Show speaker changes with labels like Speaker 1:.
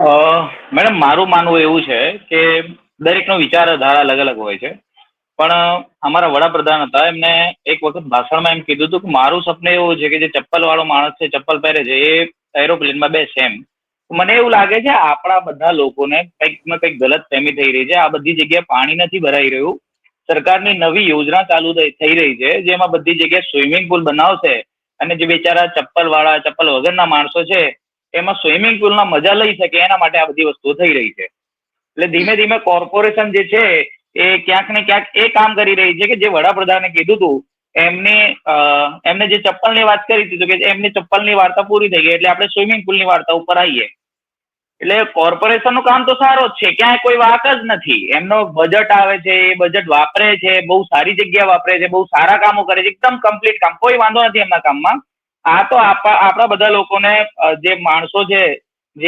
Speaker 1: Madam, મારું માનવું એવું છે કે દરેકનો વિચારધારા અલગ અલગ હોય છે. પણ અમારા વડાપ્રધાન હતા, એમને એક વખત ભાષણમાં એમ કીધું હતું કે મારું સપનું એવું છે કે જે ચપ્પલ વાળો માણસ છે, ચપ્પલ પહેરે છે, એ એરોપ્લેનમાં બેસે એમ. મને એવું લાગે છે આપણા બધા લોકોને કંઈક ને કંઈક ગલત ફહેમી થઈ રહી છે. આ બધી જગ્યાએ પાણી નથી ભરાઈ રહ્યું. સરકારની નવી યોજના ચાલુ થઈ રહી છે, જેમાં બધી જગ્યાએ સ્વિમિંગ પુલ બનાવશે અને જે બિચારા ચપ્પલ વાળા ચપ્પલ વગરના માણસો છે એમાં સ્વિમિંગ પુલના મજા લઈ શકે, એના માટે આ બધી વસ્તુઓ થઈ રહી છે. એટલે ધીમે ધીમે કોર્પોરેશન જે છે, એ ક્યાંક ને ક્યાંક એ કામ કરી રહી છે કે જે વડાપ્રધાને કીધું હતું એમને એમને જે ચપ્પલની વાત કરી હતી કે એમની ચપ્પલની વાર્તા પૂરી થઈ ગઈ, એટલે આપણે સ્વિમિંગ પુલની વાર્તા ઉપર આવીએ. એટલે કોર્પોરેશનનું કામ તો સારો જ છે, ક્યાંય કોઈ વાત જ નથી. એમનો બજેટ આવે છે, એ બજેટ વાપરે છે, બહુ સારી જગ્યા વાપરે છે, બહુ સારા કામો કરે છે, એકદમ કમ્પ્લીટ કામ, કોઈ વાંધો નથી એમના કામમાં. આ તો આપણા બધા લોકોને જે માણસો છે